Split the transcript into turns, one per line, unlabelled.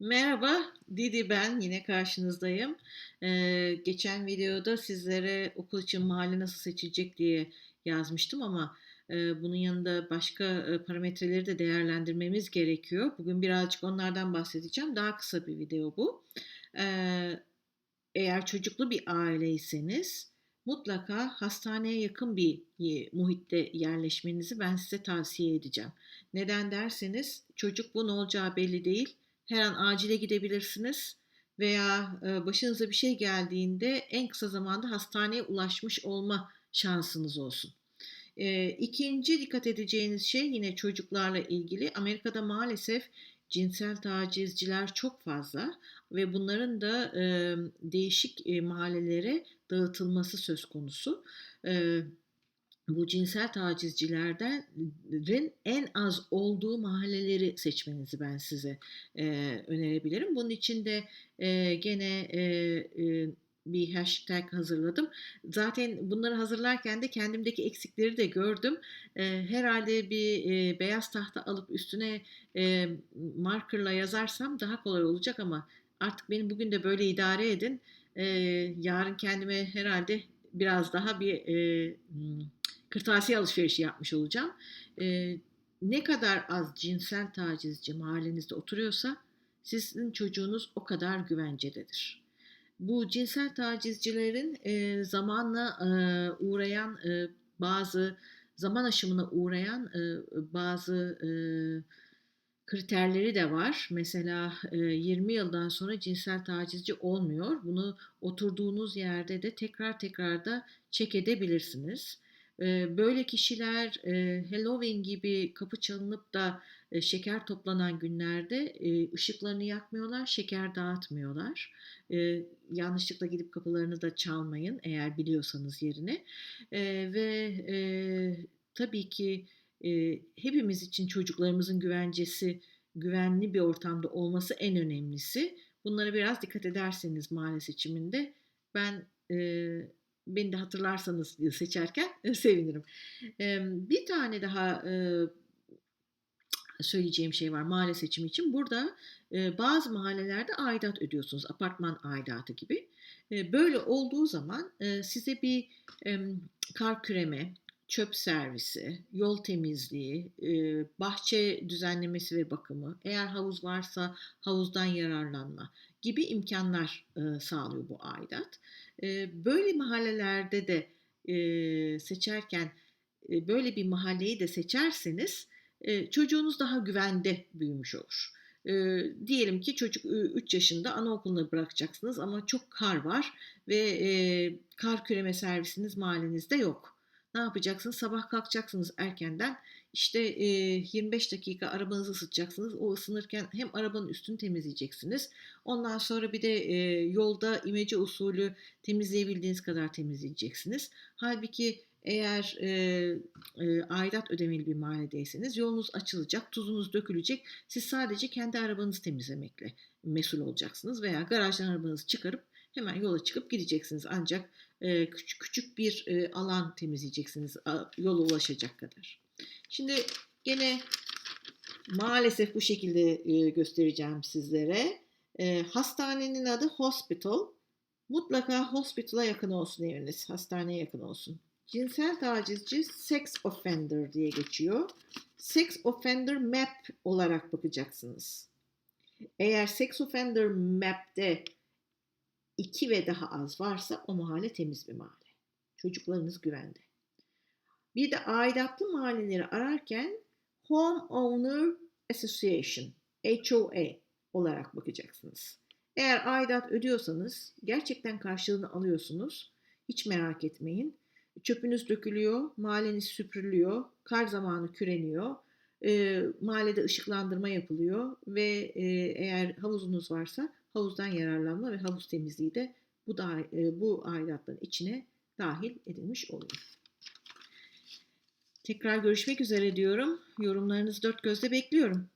Merhaba, Didi ben. Yine karşınızdayım. Ee, geçen videoda sizlere okul için mahalle nasıl seçilecek diye yazmıştım ama e, bunun yanında başka e, parametreleri de değerlendirmemiz gerekiyor. Bugün birazcık onlardan bahsedeceğim. Daha kısa bir video bu. Ee, eğer çocuklu bir aileyseniz mutlaka hastaneye yakın bir muhitte yerleşmenizi ben size tavsiye edeceğim. Neden derseniz çocuk bu ne olacağı belli değil her an acile gidebilirsiniz veya e, başınıza bir şey geldiğinde en kısa zamanda hastaneye ulaşmış olma şansınız olsun. E, ikinci dikkat edeceğiniz şey yine çocuklarla ilgili. Amerika'da maalesef cinsel tacizciler çok fazla ve bunların da e, değişik mahallelere dağıtılması söz konusu bu cinsel tacizcilerden en az olduğu mahalleleri seçmenizi ben size e, önerebilirim. Bunun için de e, gene e, e, bir hashtag hazırladım. Zaten bunları hazırlarken de kendimdeki eksikleri de gördüm. E, herhalde bir e, beyaz tahta alıp üstüne e, markerla yazarsam daha kolay olacak ama artık benim bugün de böyle idare edin. E, yarın kendime herhalde biraz daha bir e, kırtasiye alışverişi yapmış olacağım. E, ne kadar az cinsel tacizci mahallenizde oturuyorsa sizin çocuğunuz o kadar güvencededir. Bu cinsel tacizcilerin e, zamanla e, uğrayan e, bazı zaman aşımına uğrayan e, bazı e, kriterleri de var. Mesela 20 yıldan sonra cinsel tacizci olmuyor. Bunu oturduğunuz yerde de tekrar tekrar da çek edebilirsiniz. Böyle kişiler Halloween gibi kapı çalınıp da şeker toplanan günlerde ışıklarını yakmıyorlar, şeker dağıtmıyorlar. Yanlışlıkla gidip kapılarını da çalmayın eğer biliyorsanız yerini. Ve tabii ki hepimiz için çocuklarımızın güvencesi, güvenli bir ortamda olması en önemlisi. Bunlara biraz dikkat ederseniz mahalle seçiminde ben beni de hatırlarsanız seçerken sevinirim. Bir tane daha söyleyeceğim şey var mahalle seçimi için. Burada bazı mahallelerde aidat ödüyorsunuz. Apartman aidatı gibi. Böyle olduğu zaman size bir kar küreme, çöp servisi, yol temizliği, bahçe düzenlemesi ve bakımı, eğer havuz varsa havuzdan yararlanma gibi imkanlar sağlıyor bu aidat. Böyle mahallelerde de seçerken böyle bir mahalleyi de seçerseniz çocuğunuz daha güvende büyümüş olur. diyelim ki çocuk 3 yaşında anaokuluna bırakacaksınız ama çok kar var ve kar küreme servisiniz mahallenizde yok ne yapacaksınız? Sabah kalkacaksınız erkenden. İşte e, 25 dakika arabanızı ısıtacaksınız. O ısınırken hem arabanın üstünü temizleyeceksiniz. Ondan sonra bir de e, yolda imece usulü temizleyebildiğiniz kadar temizleyeceksiniz. Halbuki eğer e, e, aidat ödemeli bir mahalledeyseniz yolunuz açılacak, tuzunuz dökülecek. Siz sadece kendi arabanızı temizlemekle mesul olacaksınız veya garajdan arabanızı çıkarıp hemen yola çıkıp gideceksiniz. Ancak e, küçük küçük bir e, alan temizleyeceksiniz yola ulaşacak kadar. Şimdi gene maalesef bu şekilde e, göstereceğim sizlere. E, hastanenin adı hospital. Mutlaka hospital'a yakın olsun eviniz. Hastaneye yakın olsun. Cinsel tacizci sex offender diye geçiyor. Sex offender map olarak bakacaksınız. Eğer sex offender map'te 2 ve daha az varsa o mahalle temiz bir mahalle. Çocuklarınız güvende. Bir de aidatlı mahalleleri ararken Home Owner Association, HOA olarak bakacaksınız. Eğer aidat ödüyorsanız gerçekten karşılığını alıyorsunuz. Hiç merak etmeyin. Çöpünüz dökülüyor, mahalleniz süpürülüyor, kar zamanı küreniyor, e, mahallede ışıklandırma yapılıyor ve e, eğer havuzunuz varsa havuzdan yararlanma ve havuz temizliği de bu, da, e, bu aidatların içine dahil edilmiş oluyor. Tekrar görüşmek üzere diyorum. Yorumlarınızı dört gözle bekliyorum.